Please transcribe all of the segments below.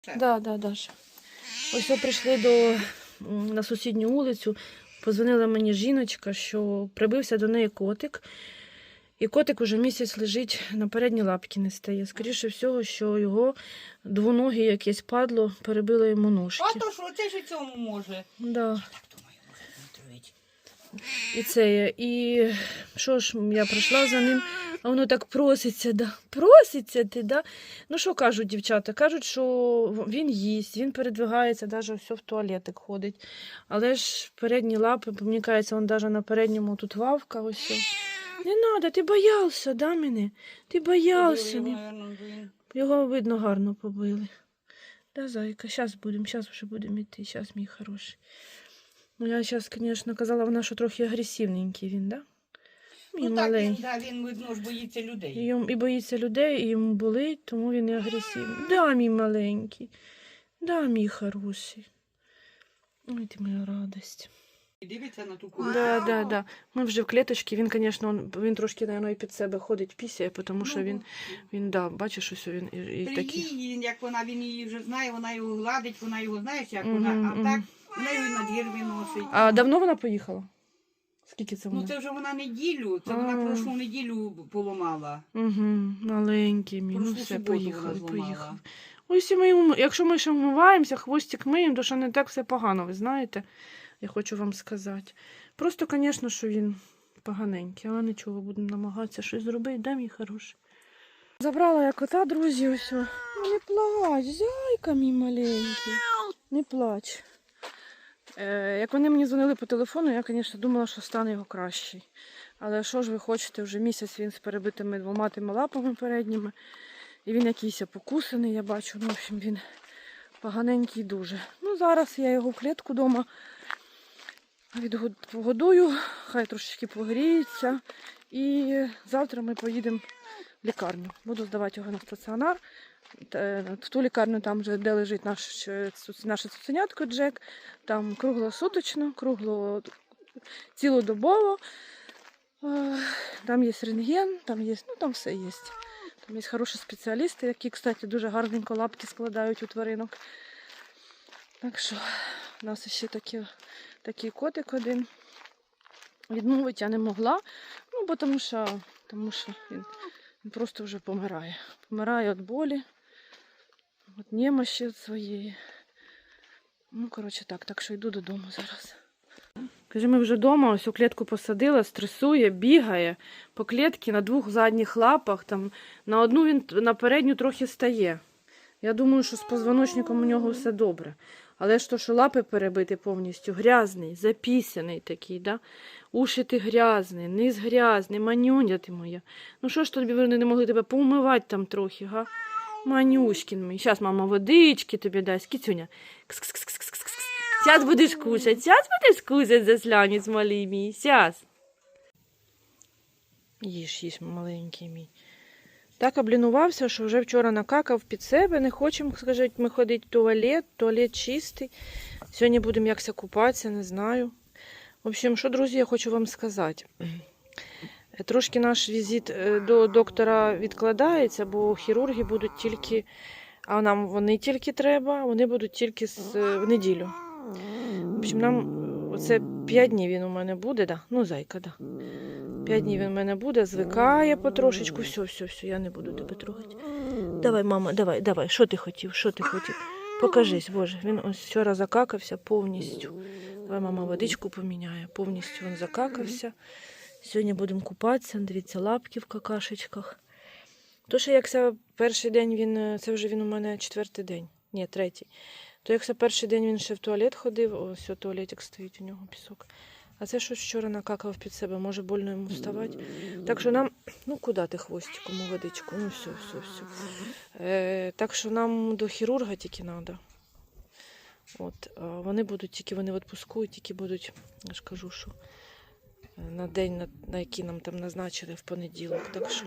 Все. Да, да, Даша. Ось ми прийшли до, на сусідню вулицю. Позвонила мені жіночка, що прибився до неї котик. І котик уже місяць лежить на передні лапки не стає. Скоріше всього, що його двоногі якесь падло перебило йому ножки. А то що, це ж цьому може. Да. Так думаю, може отруїть. І це. І що ж, я прийшла за ним, а воно так проситься, да. Проситься ти, да. Ну що кажуть дівчата? Кажуть, що він їсть, він передвигається, навіть все в туалетик ходить. Але ж передні лапи, мені кажеться, він навіть на передньому тут вавка, ось. Не треба, ти боявся, да, мене? Ти боявся. Його, видно, гарно побили. Да, зайка, зараз будемо, зараз вже будемо йти, зараз мій хороший. Ну, я зараз, звісно, казала вона, що трохи агресивненький він, да? Мій Ну так, він, да, він, видно, ж боїться І, людей. йому- і боїться людей, і йому болить, тому він і агресивний. Да, мій маленький. Да, мій хороший. Ой, ти моя радость. І дивиться на ту курку. Да, да, да. Ми вже в клеточці, він, звісно, він, він трошки, наверное, і під себе ходить, пісяє, тому що він, він да, бачиш, ось він і, і При такий. їй, як вона, він її вже знає, вона його гладить, вона його знаєш, як вона, мгм. а так вона на двір виносить. А давно вона поїхала? Скільки це вона? Ну це вже вона неділю, це вона А. прошлу неділю поламала. Угу, маленький мій. Ну Прошлу все, суботу поїхали, вона зламала. поїхали. Ось і ми, якщо ми ще вмиваємося, хвостик миємо, то що не так все погано, ви знаєте, я хочу вам сказати. Просто, звісно, що він поганенький, але нічого, будемо намагатися щось зробити, да, мій хороший. Забрала я кота, друзі, ось. о. Ну не плач, зайка мій маленький. Не плач. Е, як вони мені дзвонили по телефону, я, звісно, думала, що стане його кращий. Але що ж ви хочете, вже місяць він з перебитими двома тими лапами передніми. І він якийсь покусаний, я бачу. Ну, в общем, він поганенький дуже. Ну, зараз я його в клітку вдома відгодую, хай трошечки погріється. І завтра ми поїдемо в лікарню. Буду здавати його на стаціонар. Та- В ту лікарню, там, вже, де лежить наш, е, наше цуценятко Джек, там круглосуточно, кругло цілодобово. Е, Там є рентген, там є, ну там все є. Там є хороші спеціалісти, які, кстати, дуже гарненько лапки складають у тваринок. Так що у нас ще такі, такий котик один. Відмовити я не могла, ну, бо тому що, тому що він, він просто вже помирає. Помирає від болі, від немощі своєї. Ну, коротше, так, так що йду додому зараз. Каже, ми вже вдома, ось у клітку посадила, стресує, бігає по клітці на двох задніх лапах. Там, на одну він на передню трохи стає. Я думаю, що з позвоночником у нього все добре. Але ж то, що лапи перебиті повністю, грязний, запісяний такий, да? уші ти грязний, низ грязний, манюня ти моя. Ну що ж тобі вони не могли тебе поумивати там трохи, га? Манюшкін мій. Зараз мама водички тобі дасть. Кіцюня. Зараз будеш кушати, зараз будеш кушати, засланець малий мій. Зараз. Їж, їж, маленький мій. Так облінувався, що вже вчора накакав під себе. Не хочемо, скажіть, ми ходити в туалет, туалет чистий. Сьогодні будемо якся купатися, не знаю. В общем, що, друзі, я хочу вам сказати. Трошки наш візит е, до доктора відкладається, бо хірурги будуть тільки, а нам вони тільки треба, вони будуть тільки з, е, в неділю. В общем, нам оце 5 днів він у мене буде, да? ну зайка, да. 5 днів він у мене буде, звикає потрошечку. Все, все, все, я не буду тебе трогати. Давай, мама, давай, давай, що ти хотів? Що ти хотів? Покажись, Боже. Він ось вчора закакався повністю. Давай мама водичку поміняє. Повністю він закакався. Сьогодні будемо купатися, дивіться, лапки в какашечках. То, що якся перший день він, е, це вже він у мене четвертий день, ні, третій. То якся перший день він ще в туалет ходив, ось туалетик стоїть у нього пісок. А це щось вчора накакав під себе, може больно йому вставати. Так що нам, ну куди ти хвостиком у водичку? Ну все, все, все. Е, так що нам до хірурга тільки треба. От, вони будуть тільки вони відпускують, тільки будуть, я ж кажу, що на день, на, який нам там назначили в понеділок. Так що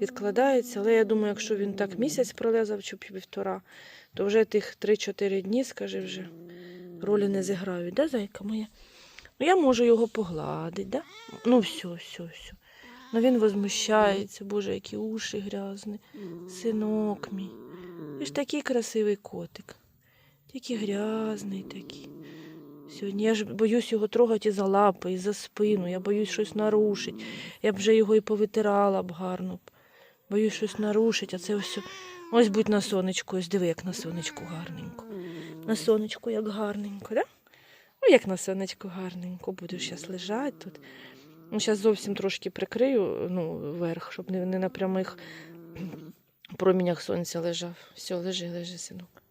відкладається. Але я думаю, якщо він так місяць пролезав чи півтора, то вже тих 3-4 дні, скажи, вже ролі не зіграють, да, зайка моя? Ну, я можу його погладити, да? Ну, все, все, все. Ну він возмущається, боже, які уші грязні. Синок мій. Ви ж такий красивий котик. Тільки грязний такий. Сьогодні я ж боюсь його трогати і за лапи, і за спину. Я боюсь щось нарушить. Я б вже його і повитирала б гарно. Боюсь щось нарушить, а це все. Ось будь на сонечку, ось диви, як на сонечку гарненько. На сонечку як гарненько, да? Ну, як на сонечку гарненько. Буду зараз лежати тут. Ну, зараз зовсім трошки прикрию ну, вверх, щоб не, не на прямих промінях сонця лежав. Все, лежи, лежи, синок.